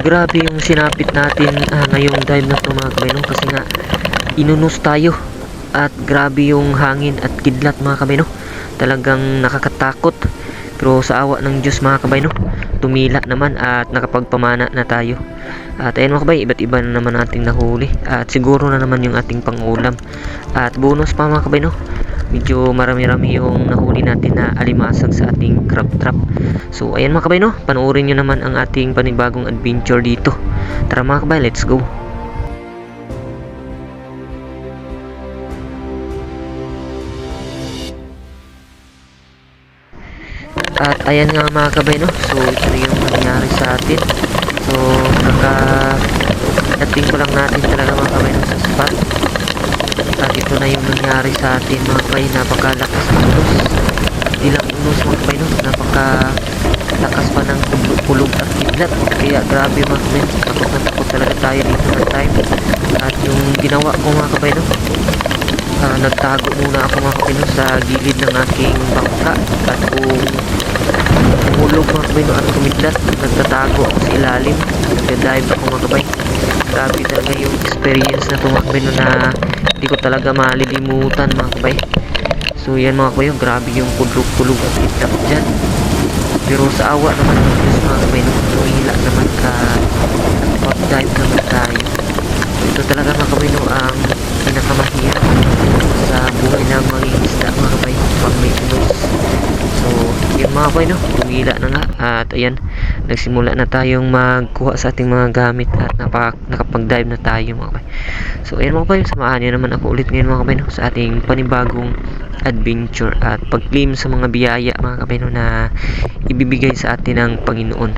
grabe yung sinapit natin ah, ngayong dive na to mga kabayno kasi nga inunos tayo. At grabe yung hangin at kidlat mga kabayno talagang nakakatakot. Pero sa awa ng Diyos mga kabayno tumila naman at nakapagpamana na tayo. At ayun mga kabay iba't iba na naman ating nahuli. At siguro na naman yung ating pangulam. At bonus pa mga kabayno medyo marami-rami yung nahuli natin na alimasag sa ating crab trap so ayan mga kabay no? Panoorin nyo naman ang ating panibagong adventure dito. Tara mga kabay let's go. At ayan nga mga kabay no? So ito yung nangyari sa atin. So naka dating ko lang natin talaga mga kabay no? Sa spot at ito na yung nangyari sa atin mga kabay napakalakas ng unos hindi lang unos mga kabay no? Napaka lakas pa ng kulog at kidlat kaya grabe mga kabay no? Takot na takot talaga tayo dito ng time. At yung ginawa ko mga kabay no? Ah, nagtago muna ako mga kabay no? Sa gilid ng aking bangka. At kung umulog mga kabay no? At kumidlat. Nagtatago ako sa ilalim. Nagda-dive ako mga kabay grabe talaga yung experience na tumakbo no? Na hindi ko talaga malilimutan mga kabay. So yan mga kabay grabe yung kulog-kulog at kidnap dyan. Pero sa awa naman ng mga kabay no tumila naman ka nakapag-dive naman tayo. So ito talaga mga kabay no ang pinakamahirap sa buhay ng mga isda mga kabay pag may unos so yun mga kabay no tumila na nga. At ayan nagsimula na tayong magkuha sa ating mga gamit at napak nakapag-dive na tayo mga kabay. So ayan mga kabay, samahan niyo naman ako ulit ngayon mga kabay no, sa ating panibagong adventure at pag-claim sa mga biyaya mga kabay no, na ibibigay sa atin ng Panginoon.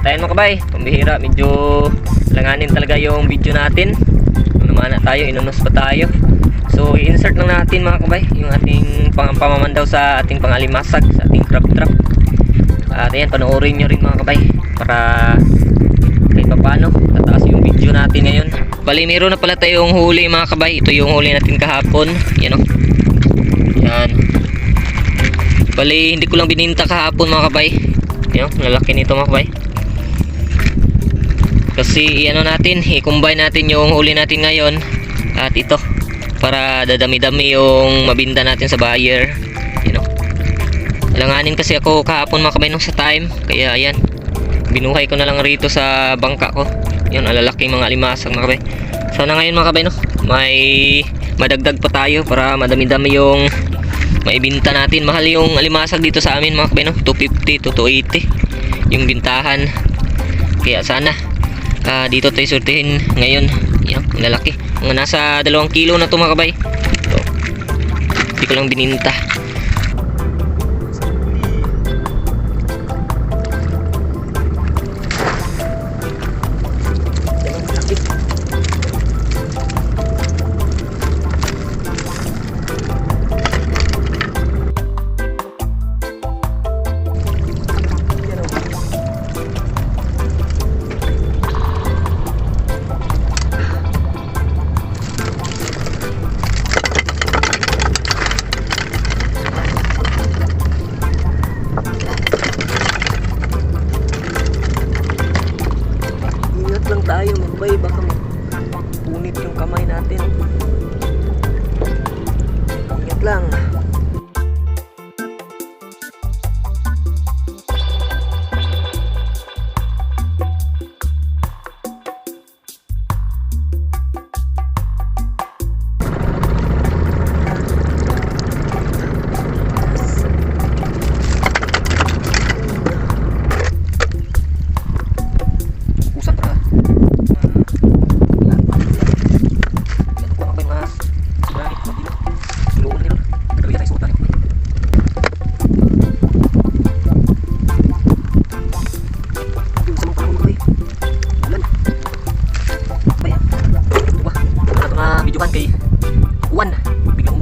At mga kabay, pambihira, medyo langanin talaga yung video natin. Naman na tayo, inunos pa tayo. So, i-insert lang natin mga kabay, yung ating pang pamamandaw sa ating pangalimasag, sa ating crab trap. At ayan, panoorin nyo rin mga kabay, para kahit pa paano, tataas yung video natin ngayon. Bali, meron na pala tayong huli mga kabay. Ito yung huli natin kahapon. Yan o. Yan. Bali, hindi ko lang bininta kahapon mga kabay. Yan, lalaki nito mga kabay. Kasi ano natin, i-combine natin yung huli natin ngayon at ito para dadami-dami yung mabinda natin sa buyer. You know. Alanganin kasi ako kahapon mga kabay nung sa time. Kaya ayan, binuhay ko na lang rito sa bangka ko. Yun, alalaking mga alimasag mga kabay. Sana ngayon mga kabay no, may madagdag pa tayo para madami-dami yung maibinta natin. Mahal yung alimasag dito sa amin mga kabay no, 250 to 280 yung bintahan. Kaya sana ah, dito tayo surtihin ngayon. Yan, lalaki. Mga nasa 2 kilo na to mga kabay. So, hindi ko lang bininta.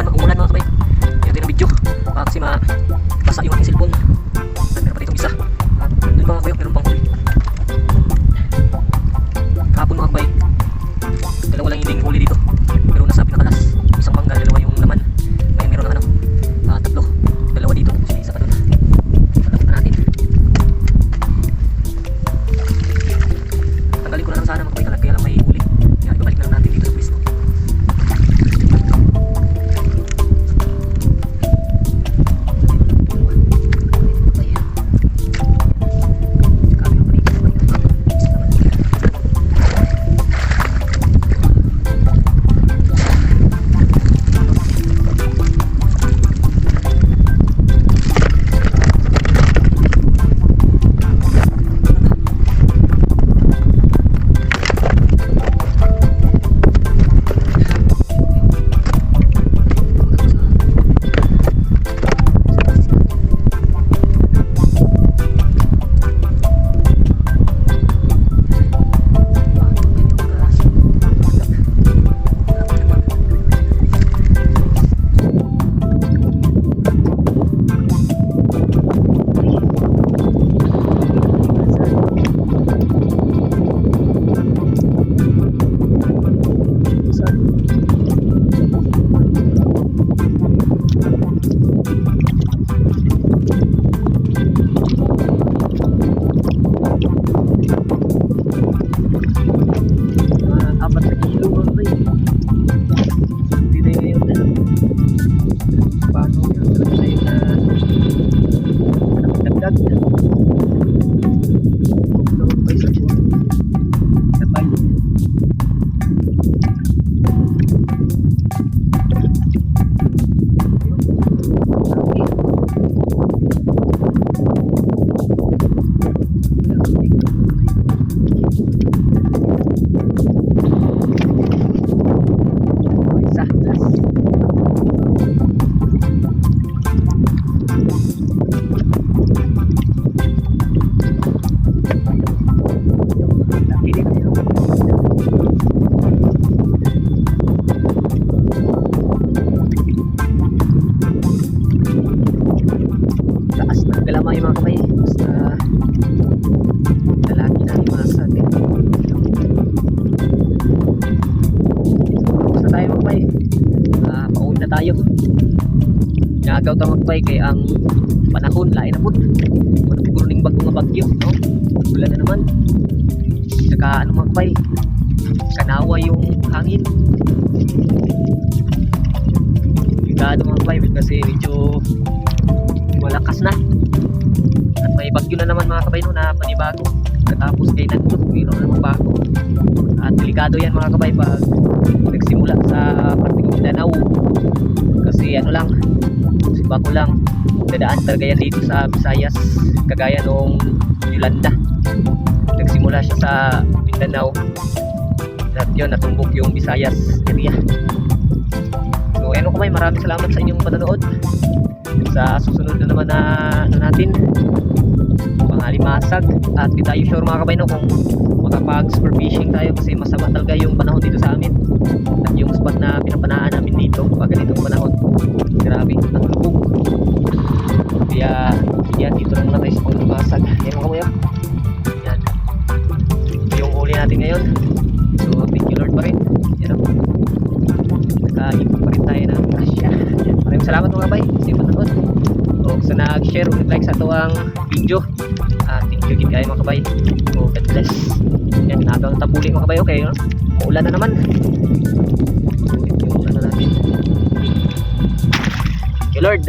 Biglang uwan, umulan mga kabay. Kaya tayo ng video. Kasi mabasa yung aking cellphone. Ta magpay kay ang panahon lain na pud. Wala siguro ning bago nga bagyo, no? Wala na naman. Saka ano magpay? Kanawa yung hangin. Ligado magpay kasi medyo malakas na. At may bagyo na naman mga kabay no na panibago. Katapos kay nagto, mayroon na naman bago. At delikado yan mga kabay pag nagsimula sa parte ng Mindanao. Kasi ano lang, si Baco lang, dadaan talaga yan dito sa Visayas, kagaya nung Yolanda. Nagsimula siya sa Mindanao. At yun, natumbok yung Visayas area. So, ayun ko may maraming salamat sa inyong panonood. Sa susunod na naman na ano natin, pangalimasag. At di tayo sure mga kabay no, kung makapag spur fishing tayo kasi masama talaga yung panahon dito sa amin. At yung spot na pinapanaan namin dito pag ganitong panahon. Grabe, ang lubog. Kaya, yan, dito lang muna tayo sa pangalimasag. Yan mga kabay. oh. Yan. Ito yung huli natin ngayon. So, thank you Lord pa rin. Yan o. Nakaipon pa rin tayo ng. Yan. Maraming salamat mga kabay. Kasi manonood. So, sa nag-share o nag-like sa tuwang video. Gid kayo mga kabay. So, God bless. Yan, nagang tabuli mga kabay. Okay, no? Maulan na naman. So, yung ano natin. Thank you Lord.